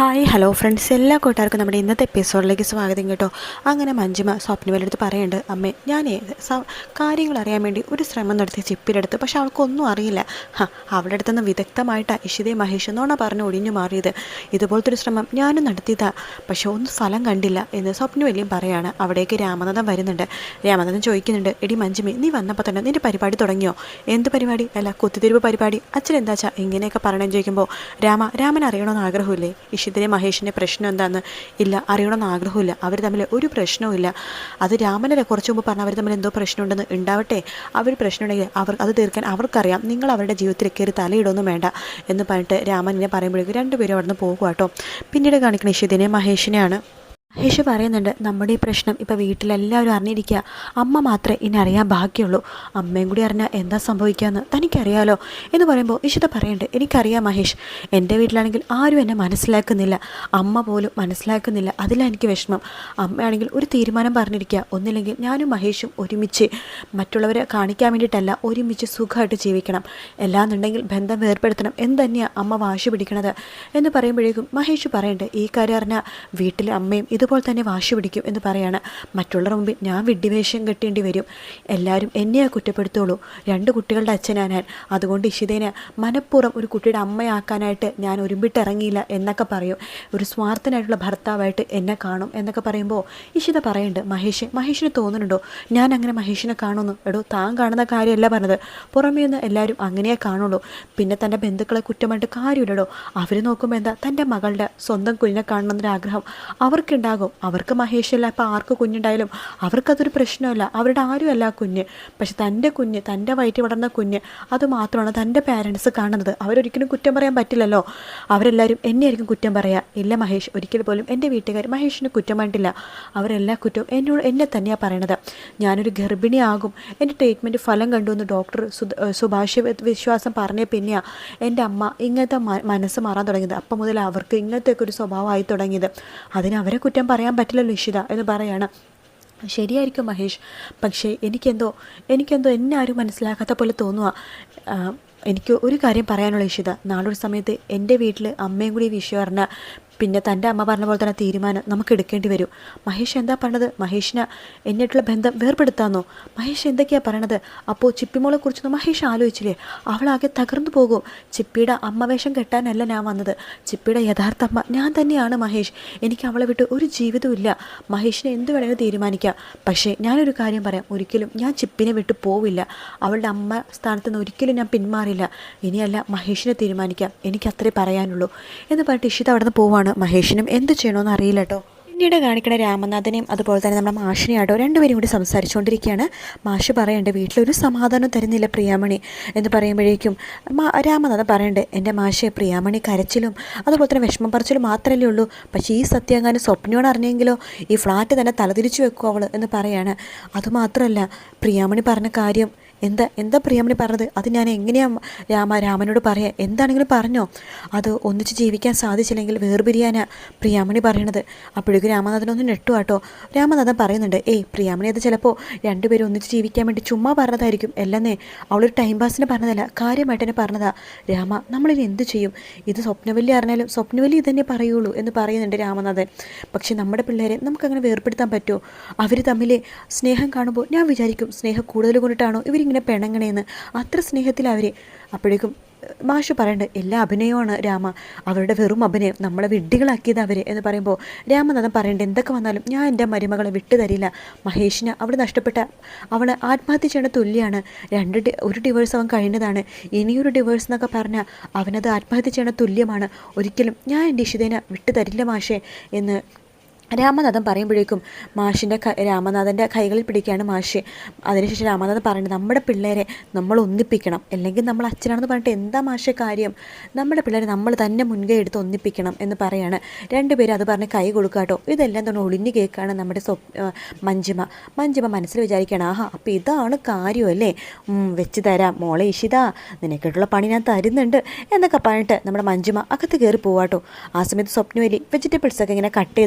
Hi hello friends. എല്ലാ കൂട്ടുകാർക്കും നമ്മുടെ ഇന്നത്തെ എപ്പിസോഡിലേക്ക് സ്വാഗതം കേട്ടോ. അങ്ങനെ മഞ്ജിമ സ്വപ്നവലെടുത്ത് പറയുന്നുണ്ട് അമ്മേ ഞാൻ കാര്യങ്ങൾ അറിയാൻ വേണ്ടി ഒരു ശ്രമം നടത്തി ചിപ്പിലെടുത്ത് പക്ഷെ അവൾക്കൊന്നും അറിയില്ല. ഹാ അവളുടെ അടുത്തുനിന്ന് വിദഗ്ധമായിട്ടാണ് ഇഷിതേ മഹേഷ് എന്നോണ പറഞ്ഞ് ഒഴിഞ്ഞു മാറിയത്. ഇതുപോലത്തെ ഒരു ശ്രമം ഞാനും നടത്തിയതാ പക്ഷെ ഒന്നും ഫലം കണ്ടില്ല എന്ന് സ്വപ്നവല്ലിയും പറയാണ്. അവിടേക്ക് രാമനാഥൻ വരുന്നുണ്ട്. രാമനാഥൻ ചോദിക്കുന്നുണ്ട് എടി മഞ്ജിമി നീ വന്നപ്പോൾ തന്നെ നിന്റെ പരിപാടി തുടങ്ങിയോ? എന്ത് പരിപാടി? അല്ല കുത്തിത്തിരിവ് പരിപാടി. അച്ഛൻ എന്താച്ചാ ഇങ്ങനെയൊക്കെ പറയണമെന്ന് ചോദിക്കുമ്പോൾ രാമ രാമൻ അറിയണമെന്ന് ആഗ്രഹമില്ലേ? ഇഷിതിരെ മഹേഷിന്റെ പ്രശ്നം എന്താണെന്ന് ഇല്ല അറിയണമെന്ന് ആഗ്രഹമില്ല അവർ തമ്മിൽ ഒരു പ്രശ്നവും ഇല്ല അത് രാമനല്ലേ? കുറച്ച് മുമ്പ് പറഞ്ഞ അവർ തമ്മിൽ എന്തോ പ്രശ്നമുണ്ടെന്ന് ഉണ്ടാവട്ടെ? അവർ പ്രശ്നമുണ്ടെങ്കിൽ അവർ അത് തീർക്കാൻ അവർക്കറിയാം. നിങ്ങൾ അവരുടെ ജീവിതത്തിൽ കയറി തലയിടൊന്നും വേണ്ട എന്ന് പറഞ്ഞിട്ട് രാമൻ പറയുമ്പോഴേക്കും രണ്ടുപേരും അവിടെ നിന്ന് പോകുക കേട്ടോ പിന്നീട് കാണിക്കുന്ന ഇഷിതിനെ മഹേഷിനെയാണ് മഹേഷ് പറയുന്നുണ്ട് നമ്മുടെ ഈ പ്രശ്നം ഇപ്പോൾ വീട്ടിലെല്ലാവരും അറിഞ്ഞിരിക്കുക. അമ്മ മാത്രമേ ഇനി അറിയാൻ ബാക്കിയുള്ളൂ. അമ്മയും കൂടി അറിഞ്ഞാൽ എന്താ സംഭവിക്കുകയെന്ന് തനിക്കറിയാലോ. എന്ന് പറയുമ്പോൾ ഇഷിത പറയുന്നുണ്ട് എനിക്കറിയാം മഹേഷ് എന്റെ വീട്ടിലാണെങ്കിൽ ആരും എന്നെ മനസ്സിലാക്കുന്നില്ല. അമ്മ പോലും മനസ്സിലാക്കുന്നില്ല. അതിലാണ് എനിക്ക് വിഷമം. അമ്മയാണെങ്കിൽ ഒരു തീരുമാനം പറഞ്ഞിരിക്കുക. ഒന്നില്ലെങ്കിൽ ഞാനും മഹേഷും ഒരുമിച്ച് മറ്റുള്ളവരെ കാണിക്കാൻ വേണ്ടിയിട്ടല്ല ഒരുമിച്ച് സുഖമായിട്ട് ജീവിക്കണം. എല്ലാന്നുണ്ടെങ്കിൽ ബന്ധം വേർപ്പെടുത്തണം. എന്ന് തന്നെയാണ് അമ്മ വാശി പിടിക്കണത്? എന്ന് പറയുമ്പോഴേക്കും മഹേഷ് പറയുന്നുണ്ട് ഈ കാര്യം അറിഞ്ഞാൽ വീട്ടിലെ അമ്മയും ഇതുപോലെ തന്നെ വാശി പിടിക്കും എന്ന് പറയാണ്. മറ്റുള്ളവരുടെ മുമ്പിൽ ഞാൻ വിഡ്ഢിവേഷം കെട്ടേണ്ടി വരും. എല്ലാവരും എന്നെയാ കുറ്റപ്പെടുത്തുള്ളൂ. രണ്ട് കുട്ടികളുടെ അച്ഛനാണ് അതുകൊണ്ട് ഇഷിതേനെ മനഃപൂർവം ഒരു കുട്ടിയുടെ അമ്മയാക്കാനായിട്ട് ഞാൻ ഒരുമ്പിട്ടിറങ്ങിയില്ല എന്നൊക്കെ പറയും. ഒരു സ്വാർത്ഥനായിട്ടുള്ള ഭർത്താവായിട്ട് എന്നെ കാണും എന്നൊക്കെ പറയുമ്പോൾ ഇഷിത പറയുന്നുണ്ട് മഹേഷ് മഹേഷിന് തോന്നുന്നുണ്ടോ? ഞാൻ അങ്ങനെ മഹേഷിനെ കാണുന്നു എടോ താൻ കാണുന്ന കാര്യമല്ല പറഞ്ഞത്. പുറമേ നിന്ന് എല്ലാവരും അങ്ങനെയേ കാണുള്ളൂ. പിന്നെ തന്റെ ബന്ധുക്കളെ കുറ്റമായിട്ട് കാര്യമില്ലടോ. അവർ നോക്കുമ്പോൾ എന്താ? തന്റെ മകളുടെ സ്വന്തം കുഞ്ഞിനെ കാണണമെന്നൊരു ആഗ്രഹം അവർക്കുണ്ടാകും അവർക്ക് മഹേഷല്ല അപ്പോൾ ആർക്ക് കുഞ്ഞുണ്ടായാലും അവർക്കതൊരു പ്രശ്നമല്ല. അവരുടെ ആരുമല്ല കുഞ്ഞ്. പക്ഷെ തന്റെ കുഞ്ഞ് തന്റെ വയറ്റിൽ വളർന്ന കുഞ്ഞ് അത് മാത്രമാണ് തന്റെ പാരൻസ് കാണുന്നത്. അവരൊരിക്കലും കുറ്റം പറയാൻ പറ്റില്ലല്ലോ. അവരെല്ലാവരും എന്നെയായിരിക്കും കുറ്റം പറയുക ഇല്ല മഹേഷ് ഒരിക്കൽ പോലും എന്റെ വീട്ടുകാർ മഹേഷിന് കുറ്റം വേണ്ടില്ല അവരെല്ലാ കുറ്റവും എന്നോട് എന്നെ തന്നെയാണ് പറയണത്. ഞാനൊരു ഗർഭിണിയാകും. എന്റെ ട്രീറ്റ്മെന്റ് ഫലം കണ്ടു എന്ന് ഡോക്ടർ സുഭാഷ് വിശ്വാസം പറഞ്ഞ പിന്നെയാണ് എന്റെ അമ്മ ഇങ്ങനത്തെ മനസ്സ് മാറാൻ തുടങ്ങിയത്. അപ്പം മുതൽ അവർക്ക് ഇങ്ങനത്തെയൊക്കെ ഒരു സ്വഭാവമായി തുടങ്ങിയത്. അതിന് അവരെ കുറ്റം പറയാൻ പറ്റില്ലല്ലോ ഇഷിത എന്ന് പറയാണ്. ശരിയായിരിക്കും മഹേഷ്. പക്ഷേ എനിക്കെന്തോ എനിക്കെന്തോ എന്നെ ആരും മനസ്സിലാക്കാത്ത പോലെ തോന്നുക എനിക്ക് ഒരു കാര്യം പറയാനുള്ള ഇഷിത. നാളൊരു സമയത്ത് എന്റെ വീട്ടിൽ അമ്മയും കൂടി വിഷയം അറിഞ്ഞാൽ പിന്നെ തന്റെ അമ്മ പറഞ്ഞ പോലെ തന്നെ തീരുമാനം നമുക്ക് എടുക്കേണ്ടി വരും. മഹേഷ് എന്താ പറഞ്ഞത്? മഹേഷിന് എന്നിട്ടുള്ള ബന്ധം വേർപെടുത്താന്നോ? മഹേഷ് എന്തൊക്കെയാണ് പറയണത്? അപ്പോൾ ചിപ്പിമോളെക്കുറിച്ചൊന്നും മഹേഷ് ആലോചിച്ചില്ലേ? അവളാകെ തകർന്നു പോകും. ചിപ്പിയുടെ അമ്മ വേഷം കെട്ടാനല്ല ഞാൻ വന്നത്. ചിപ്പിയുടെ യഥാർത്ഥ അമ്മ ഞാൻ തന്നെയാണ് മഹേഷ്. എനിക്ക് അവളെ വിട്ട് ഒരു ജീവിതവും ഇല്ല. മഹേഷിനെ എന്ത് വേണമെങ്കിലും തീരുമാനിക്കാം. പക്ഷേ ഞാനൊരു കാര്യം പറയാം. ഒരിക്കലും ഞാൻ ചിപ്പിനെ വിട്ട് പോവില്ല. അവളുടെ അമ്മ സ്ഥാനത്ത് നിന്ന് ഒരിക്കലും ഞാൻ പിന്മാറില്ല. ഇനിയല്ല മഹേഷിനെ തീരുമാനിക്കാം. എനിക്ക് അത്രേ പറയാനുള്ളൂ. എന്ന് പറഞ്ഞിട്ട് ഇഷിത അവിടെ നിന്ന് പോവാണ്. മഹേഷിനും എന്ത് ചെയ്യണമെന്ന് അറിയില്ല കേട്ടോ പിന്നീട് കാണിക്കണ രാമനാഥനെയും അതുപോലെ തന്നെ നമ്മുടെ മാഷിനെയാട്ടോ രണ്ടുപേരും കൂടി സംസാരിച്ചുകൊണ്ടിരിക്കുകയാണ്. മാഷ് പറയണ്ടേ വീട്ടിലൊരു സമാധാനം തരുന്നില്ല പ്രിയാമണി. എന്ന് പറയുമ്പോഴേക്കും രാമനാഥൻ പറയണ്ടേ എന്റെ മാഷെ പ്രിയാമണി കരച്ചിലും അതുപോലെ തന്നെ വിഷമം പറച്ചിലും മാത്രമല്ലേ ഉള്ളൂ. പക്ഷേ ഈ സത്യാങ്കാനം സ്വപ്നയോട് അറിഞ്ഞെങ്കിലോ ഈ ഫ്ലാറ്റ് തന്നെ തലതിരിച്ചു വെക്കും അവൾ എന്ന് പറയുകയാണ് അതുമാത്രമല്ല പ്രിയാമണി പറഞ്ഞ കാര്യം എന്താ എന്താ പ്രിയാമണി പറഞ്ഞത്? അത് ഞാൻ എങ്ങനെയാണ് രാമ രാമനോട് പറയാം? എന്താണെങ്കിലും പറഞ്ഞോ. അത് ഒന്നിച്ച് ജീവിക്കാൻ സാധിച്ചില്ലെങ്കിൽ വേർപിരിയാനാ പ്രിയാമണി പറയണത്. അപ്പോഴേക്കും രാമനാഥനൊന്ന് നെട്ടു കേട്ടോ രാമനാഥൻ പറയുന്നുണ്ട് ഏയ് പ്രിയാമണി അത് ചിലപ്പോൾ രണ്ടുപേരും ഒന്നിച്ച് ജീവിക്കാൻ വേണ്ടി ചുമ്മാ പറഞ്ഞതായിരിക്കും. അല്ലെന്നേ അവളൊരു ടൈം പാസിന് പറഞ്ഞതല്ല കാര്യമായിട്ട് തന്നെ പറഞ്ഞതാ. രാമ നമ്മളിനി എന്ത് ചെയ്യും? ഇത് സ്വപ്നവല്ലി അറിഞ്ഞാലും സ്വപ്നവല്ലി ഇതന്നെ പറയുള്ളൂ എന്ന് പറയുന്നുണ്ട് രാമനാഥൻ. പക്ഷേ നമ്മുടെ പിള്ളേരെ നമുക്കങ്ങനെ വേർപ്പെടുത്താൻ പറ്റുമോ? അവർ തമ്മിൽ സ്നേഹം കാണുമ്പോൾ ഞാൻ വിചാരിക്കും സ്നേഹം കൂടുതൽ കൊണ്ടിട്ടാണോ ഇവരിങ്ങനെ പിണങ്ങണേന്ന് അത്ര സ്നേഹത്തിൽ അവർ അപ്പോഴേക്കും മാഷ് പറയണ്ട് എല്ലാ അഭിനയമാണ് രാമ. അവരുടെ വെറും അഭിനയം. നമ്മളെ വിഡ്ഢികളാക്കിയത് അവർ എന്ന് പറയുമ്പോൾ രാമനാഥൻ പറയേണ്ടത് എന്തൊക്കെ വന്നാലും ഞാൻ എന്റെ മരുമകളെ വിട്ടു തരില്ല. മഹേഷിന് അവിടെ നഷ്ടപ്പെട്ട അവൾ ആത്മഹത്യ ചെയ്യേണ്ട തുല്യമാണ് രണ്ട് ഒരു ഡിവേഴ്സ് അവൻ കഴിഞ്ഞതാണ്. ഇനിയൊരു ഡിവോഴ്സ് എന്നൊക്കെ പറഞ്ഞാൽ അവനത് ആത്മഹത്യ ചെയ്യേണ്ട തുല്യമാണ്. ഒരിക്കലും ഞാൻ എന്റെ ഇഷിതേനെ വിട്ടു തരില്ല മാഷേ എന്ന് രാമനാഥൻ പറയുമ്പോഴേക്കും മാഷിന്റെ രാമനാഥന്റെ കൈകളിൽ പിടിക്കുകയാണ് മാഷ്. അതിനുശേഷം രാമനാഥൻ പറയുന്നത് നമ്മുടെ പിള്ളേരെ നമ്മൾ ഒന്നിപ്പിക്കണം. അല്ലെങ്കിൽ നമ്മൾ അച്ഛനാണെന്ന് പറഞ്ഞിട്ട് എന്താ മാഷെ കാര്യം? നമ്മുടെ പിള്ളേരെ നമ്മൾ തന്നെ മുൻകൈ എടുത്ത് ഒന്നിപ്പിക്കണം എന്ന് പറയാണ്. രണ്ടുപേരും അത് പറഞ്ഞ് കൈ കൊടുക്കുക കേട്ടോ. ഇതെല്ലാം തന്നെ ഒളിഞ്ഞു കേൾക്കുകയാണ് നമ്മുടെ സ്വപ് മഞ്ജിമ. മഞ്ജിമ മനസ്സിൽ വിചാരിക്കുകയാണ് ആഹാ അപ്പോൾ ഇതാണ് കാര്യമല്ലേ വെച്ച് തരാം. മോളെ ഇഷിത നിനക്കിട്ടുള്ള പണി ഞാൻ തരുന്നുണ്ട് എന്നൊക്കെ പറഞ്ഞിട്ട് നമ്മുടെ മഞ്ജിമ അകത്ത് കയറി പോവാട്ടോ ആ സമയത്ത് സ്വപ്നവലി വെജിറ്റബിൾസൊക്കെ ഇങ്ങനെ കട്ട്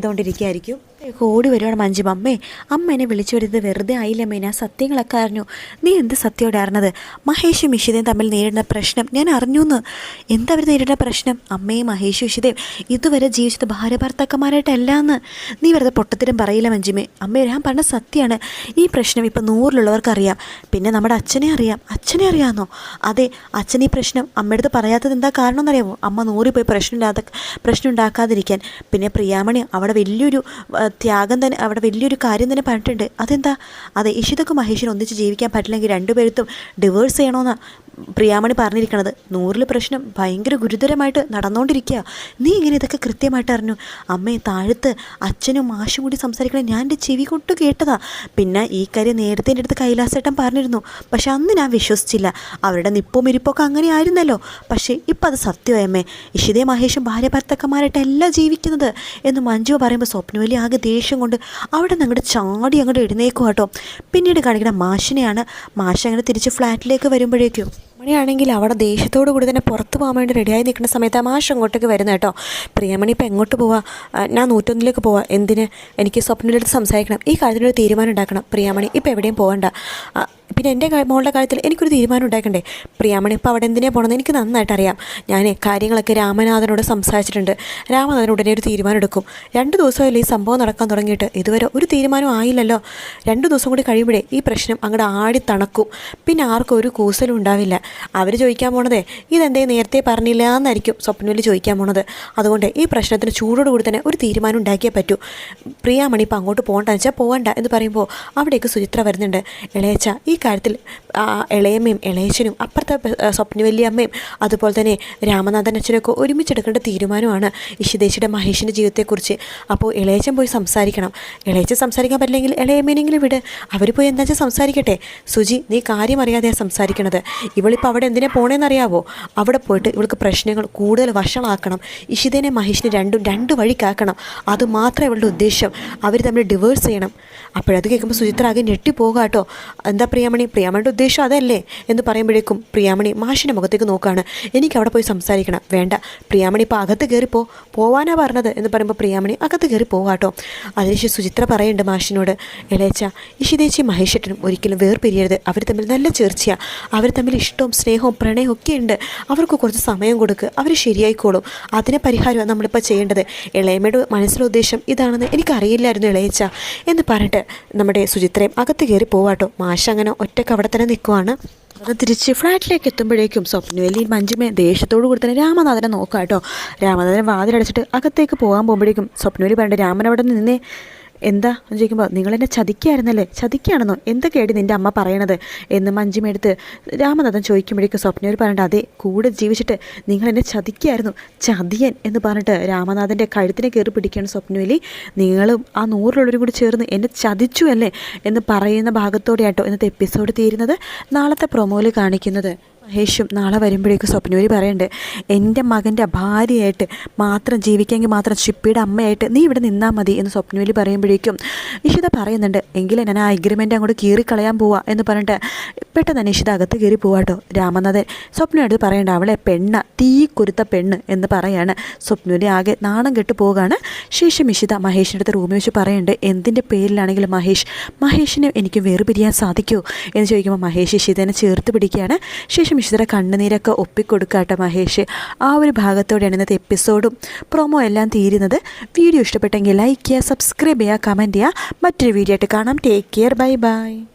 ചെയ്തുകൊണ്ടിരിക്കുകയായിരിക്കും ഒക്കെ ഓടി വരുവാണ് മഞ്ജുമ. അമ്മേ അമ്മ എന്നെ വിളിച്ചു വരുന്നത് വെറുതെ ആയില്ലമ്മേ ഞാൻ സത്യങ്ങളൊക്കെ അറിഞ്ഞു. നീ എന്ത് സത്യോടെ അറിഞ്ഞത്? മഹേഷും ഇഷിതയും തമ്മിൽ നേരിടുന്ന പ്രശ്നം ഞാൻ അറിഞ്ഞു എന്ന് എന്താ അവർ നേരിടുന്ന പ്രശ്നം? അമ്മയും മഹേഷും ഇഷിതയും ഇതുവരെ ജീവിച്ചത് ഭാര്യ ഭർത്താക്കന്മാരായിട്ടല്ല എന്ന് നീ വെറുതെ പൊട്ടത്തിലും പറയില്ല മഞ്ജുമേ. അമ്മ ഞാൻ പറഞ്ഞ സത്യമാണ്. ഈ പ്രശ്നം ഇപ്പം നൂറിലുള്ളവർക്ക് അറിയാം പിന്നെ നമ്മുടെ അച്ഛനെ അറിയാം. അച്ഛനെ അറിയാമെന്നോ അതെ അച്ഛൻ ഈ പ്രശ്നം അമ്മയടുത്ത് പറയാത്തത് എന്താ കാരണം എന്നറിയാമോ അമ്മ നൂറിൽ പോയി പ്രശ്നമില്ലാത്ത പ്രശ്നം ഉണ്ടാക്കാതിരിക്കാൻ പിന്നെ പ്രിയാമണി അവിടെ വലിയൊരു ത്യാഗം തന്നെ അവിടെ വലിയൊരു കാര്യം തന്നെ പറഞ്ഞിട്ടുണ്ട്. അതെന്താ? അതെ ഇഷിതക്കും മഹേഷിനും ഒന്നിച്ച് ജീവിക്കാൻ പറ്റില്ലെങ്കിൽ രണ്ടുപേർത്തും ഡിവേഴ്സ് ചെയ്യണമെന്നാണ് പ്രിയാമണി പറഞ്ഞിരിക്കണത് നൂറിൽ പ്രശ്നം ഭയങ്കര ഗുരുതരമായിട്ട് നടന്നുകൊണ്ടിരിക്കുക നീ ഇങ്ങനെ ഇതൊക്കെ കൃത്യമായിട്ട് അറിഞ്ഞു. അമ്മയെ താഴത്ത് അച്ഛനും മാഷും കൂടി സംസാരിക്കണേ ഞാൻ എന്റെ ചെവി കൊട്ട് കേട്ടതാ. പിന്നെ ഈ കാര്യം നേരത്തെ എന്റെ അടുത്ത് കൈലാസേട്ടൻ പറഞ്ഞിരുന്നു. പക്ഷെ അന്ന് ഞാൻ വിശ്വസിച്ചില്ല. അവരുടെ നിപ്പും ഇരിപ്പൊക്കെ അങ്ങനെ ആയിരുന്നല്ലോ. പക്ഷേ ഇപ്പം അത് സത്യമായി അമ്മേ. ഇഷിതയും മഹേഷും ഭാര്യ ഭർത്താക്കന്മാരായിട്ടല്ല ജീവിക്കുന്നത് എന്ന് മഞ്ജു പറയുമ്പോൾ സ്വപ്നവലി ആകെ ദേഷ്യം കൊണ്ട് അവിടെ അങ്ങോട്ട് ചാടി അങ്ങോട്ട് എഴുന്നേക്കും കേട്ടോ പിന്നീട് കാണിക്കുന്ന മാഷിനെയാണ് മാഷ് അങ്ങനെ തിരിച്ച് ഫ്ലാറ്റിലേക്ക് വരുമ്പോഴേക്കും മണിയാണെങ്കിൽ അവിടെ ദേഷ്യത്തോടു കൂടി തന്നെ പുറത്ത് പോകാൻ വേണ്ടി റെഡിയായി നിൽക്കുന്ന സമയത്ത് മാഷ് അങ്ങോട്ടേക്ക് വരുന്നത് കേട്ടോ. പ്രിയമണി ഇപ്പോൾ എങ്ങോട്ട് പോവാ? ഞാൻ നൂറ്റൊന്നിലേക്ക് പോവാ. എന്തിന്? എനിക്ക് സ്വപ്നയിലെടുത്ത് സംസാരിക്കണം. ഈ കാര്യത്തിനൊരു തീരുമാനം ഉണ്ടാക്കണം. പ്രിയാമണി ഇപ്പോൾ എവിടെയും പോകണ്ട പിന്നെ എന്റെ മോളുടെ കാര്യത്തിൽ എനിക്കൊരു തീരുമാനം ഉണ്ടാക്കണ്ടേ പ്രിയാമണി ഇപ്പോൾ അവിടെ എന്തിനാണ് പോകണമെന്ന് എനിക്ക് നന്നായിട്ട് അറിയാം. ഞാൻ കാര്യങ്ങളൊക്കെ രാമനാഥനോട് സംസാരിച്ചിട്ടുണ്ട്. രാമനാഥൻ ഉടനെ ഒരു തീരുമാനം എടുക്കും. രണ്ട് ദിവസമല്ലേ ഈ സംഭവം നടക്കാൻ തുടങ്ങിയിട്ട്? ഇതുവരെ ഒരു തീരുമാനം ആയില്ലല്ലോ. രണ്ട് ദിവസം കൂടി കഴിയുമ്പോഴേ ഈ പ്രശ്നം അങ്ങോട്ട് ആടി തണക്കും. പിന്നെ ആർക്കും ഒരു കൂസലും ഉണ്ടാവില്ല. അവർ ചോദിക്കാൻ പോണതേ ഇതെന്തേ നേരത്തെ പറഞ്ഞില്ല എന്നായിരിക്കും സ്വപ്നവിൽ ചോദിക്കാൻ പോണത്. അതുകൊണ്ട് ഈ പ്രശ്നത്തിന് ചൂടോടുകൂടി തന്നെ ഒരു തീരുമാനം ഉണ്ടാക്കിയേ പറ്റൂ. പ്രിയാമണി ഇപ്പോൾ അങ്ങോട്ട് പോകണ്ടെന്ന് വെച്ചാൽ പോകണ്ട എന്ന് പറയുമ്പോൾ അവിടേക്ക് സുചിത്ര വരുന്നുണ്ട്. ഇളയച്ച ഈ കാര്യത്തിൽ ഇളയമ്മയും ഇളയച്ചനും അപ്പുറത്തെ സ്വപ്ന വലിയമ്മയും അതുപോലെ തന്നെ രാമനാഥൻ അച്ഛനൊക്കെ ഒരുമിച്ചെടുക്കേണ്ട തീരുമാനമാണ് ഇഷിദേശിയുടെ മഹേഷിന്റെ ജീവിതത്തെക്കുറിച്ച്. അപ്പോൾ ഇളയച്ചൻ പോയി സംസാരിക്കണം. ഇളയച്ചൻ സംസാരിക്കാൻ പറ്റില്ലെങ്കിൽ ഇളയമ്മേനെങ്കിലും വിട്. അവർ പോയി എന്താ വെച്ചാൽ സംസാരിക്കട്ടെ? സുജി നീ കാര്യം അറിയാതെയാണ് സംസാരിക്കണത്. ഇവളിപ്പോൾ അവിടെ എന്തിനാ പോണേന്നറിയാവോ? അവിടെ പോയിട്ട് ഇവൾക്ക് പ്രശ്നങ്ങൾ കൂടുതൽ വഷളാക്കണം. ഇഷിതേനെ മഹേഷിനെ രണ്ടും രണ്ട് വഴിക്കാക്കണം. അത് മാത്രമേ ഇവളുടെ ഉദ്ദേശം. അവർ തമ്മിൽ ഡിവേഴ്സ് ചെയ്യണം. അപ്പോഴത് കേൾക്കുമ്പോൾ സുചിത്ര ആകെ ഞെട്ടിപ്പോകാട്ടോ. എന്താ എന്താ പ്രിയാമണി പ്രിയാമണിയുടെ ഉദ്ദേശം അതല്ലേ എന്ന് പറയുമ്പോഴേക്കും പ്രിയാമണി മാഷിന്റെ മുഖത്തേക്ക് നോക്കുകയാണ് എനിക്ക് അവിടെ പോയി സംസാരിക്കണം. വേണ്ട. പ്രിയാമണി ഇപ്പോൾ അകത്ത് കയറിപ്പോ പോവാനാ പറഞ്ഞത്. എന്ന് പറയുമ്പോൾ പ്രിയാമണി അകത്ത് കയറി പോവാട്ടോ. അതിനുശേഷം സുചിത്ര പറയുന്നുണ്ട് മാഷിനോട് ഇളയച്ച ഇഷിതേച്ചി മഹേഷേട്ടനും ഒരിക്കലും വേർപിരിയരുത്. അവർ തമ്മിൽ നല്ല ചേർച്ചയാണ് അവർ തമ്മിൽ ഇഷ്ടവും സ്നേഹവും പ്രണയവും ഒക്കെ ഉണ്ട്. അവർക്ക് കുറച്ച് സമയം കൊടുക്കുക അവർ ശരിയായിക്കോളും. അതിനെ പരിഹാരമാണ് നമ്മളിപ്പോൾ ചെയ്യേണ്ടത്. ഇളയമ്മയുടെ മനസ്സിലെ ഉദ്ദേശം ഇതാണെന്ന് എനിക്കറിയില്ലായിരുന്നു ഇളയച്ച. എന്ന് പറഞ്ഞിട്ട് നമ്മുടെ സുചിത്രയും അകത്ത് കയറി പോവാട്ടോ. മാഷ് അങ്ങനെ ഒറ്റയ്ക്ക് അവിടെ തന്നെ നിൽക്കുവാണ്. അത് തിരിച്ച് ഫ്ലാറ്റിലേക്ക് എത്തുമ്പോഴേക്കും സ്വപ്നവേലി മഞ്ജുമേ ദേഷ്യത്തോടു കൂടി തന്നെ രാമനാഥനെ നോക്കാം കേട്ടോ രാമനാഥനെ വാതിലടച്ചിട്ട് അകത്തേക്ക് പോകാൻ പോകുമ്പോഴേക്കും സ്വപ്നവേലി പറഞ്ഞിട്ട് രാമൻ അവിടെ നിന്നേ. എന്താ? എന്ന് ചോദിക്കുമ്പോൾ നിങ്ങളെന്നെ ചതിക്കായിരുന്നല്ലേ? ചതിക്കുകയാണെന്നോ എന്തൊക്കെയായിട്ട് നിന്റെ അമ്മ പറയണത്? എന്ന് മഞ്ജുമെടുത്ത് രാമനാഥൻ ചോദിക്കുമ്പോഴേക്കും സ്വപ്നവർ പറഞ്ഞിട്ട് അതെ കൂടെ ജീവിച്ചിട്ട് നിങ്ങൾ എന്നെ ചതിക്കായിരുന്നു ചതിയൻ എന്ന് പറഞ്ഞിട്ട് രാമനാഥന്റെ കഴുത്തിനെ കയറി പിടിക്കുകയാണ് സ്വപ്നവലി. നിങ്ങളും ആ നൂറിലുള്ളവരും കൂടി ചേർന്ന് എന്നെ ചതിച്ചു അല്ലേ? എന്ന് പറയുന്ന ഭാഗത്തോടെയാട്ടോ ഇന്നത്തെ എപ്പിസോഡ് തീരുന്നത്. നാളത്തെ പ്രൊമോയിൽ കാണിക്കുന്നത്. മഹേഷും നാളെ വരുമ്പോഴേക്കും സ്വപ്നൂരി പറയണ്ടേ എന്റെ മകന്റെ ഭാര്യയായിട്ട് മാത്രം ജീവിക്കാമെങ്കിൽ മാത്രം ഷിപ്പിയുടെ അമ്മയായിട്ട് നീ ഇവിടെ നിന്നാൽ മതി എന്ന് സ്വപ്നവലി പറയുമ്പോഴേക്കും ഇഷിത പറയുന്നുണ്ട് എങ്കിലും ഞാൻ ആ അഗ്രിമെന്റ് അങ്ങോട്ട് കീറിക്കളയാൻ പോവാ എന്ന് പറഞ്ഞിട്ട് പെട്ടെന്ന് തന്നെ ഇഷിത അകത്ത് കയറി പോവാട്ടോ രാമനാഥൻ സ്വപ്നയോട് പറയണ്ട അവളെ പെണ്ണ തീ കുരുത്ത പെണ്ണ് എന്ന് പറയാണ്. സ്വപ്നവലി ആകെ നാണം കെട്ട് പോവുകയാണ്. ശേഷം ഇഷിത മഹേഷിന്റെ അടുത്ത് റൂമിൽ വെച്ച് പറയുന്നുണ്ട് എന്തിന്റെ പേരിലാണെങ്കിലും മഹേഷ് മഹേഷിനെ എനിക്ക് വേർപിരിയാൻ സാധിക്കുമോ എന്ന് ചോദിക്കുമ്പോൾ മഹേഷ് ഇഷിതനെ ചേർത്ത് പിടിക്കുകയാണ്. ശേഷം ഇഷിതയുടെ കണ്ണുനീരൊക്കെ ഒപ്പിക്കൊടുക്കാട്ടെ മഹേഷ്. ആ ഒരു ഭാഗത്തോടെയാണ് ഇന്നത്തെ എപ്പിസോഡും. പ്രൊമോ എല്ലാം തീരുന്നത്. വീഡിയോ ഇഷ്ടപ്പെട്ടെങ്കിൽ ലൈക്ക് ചെയ്യുക സബ്സ്ക്രൈബ് ചെയ്യുക കമന്റ് ചെയ്യുക. മറ്റൊരു വീഡിയോ ആയിട്ട് കാണാം. Take care bye bye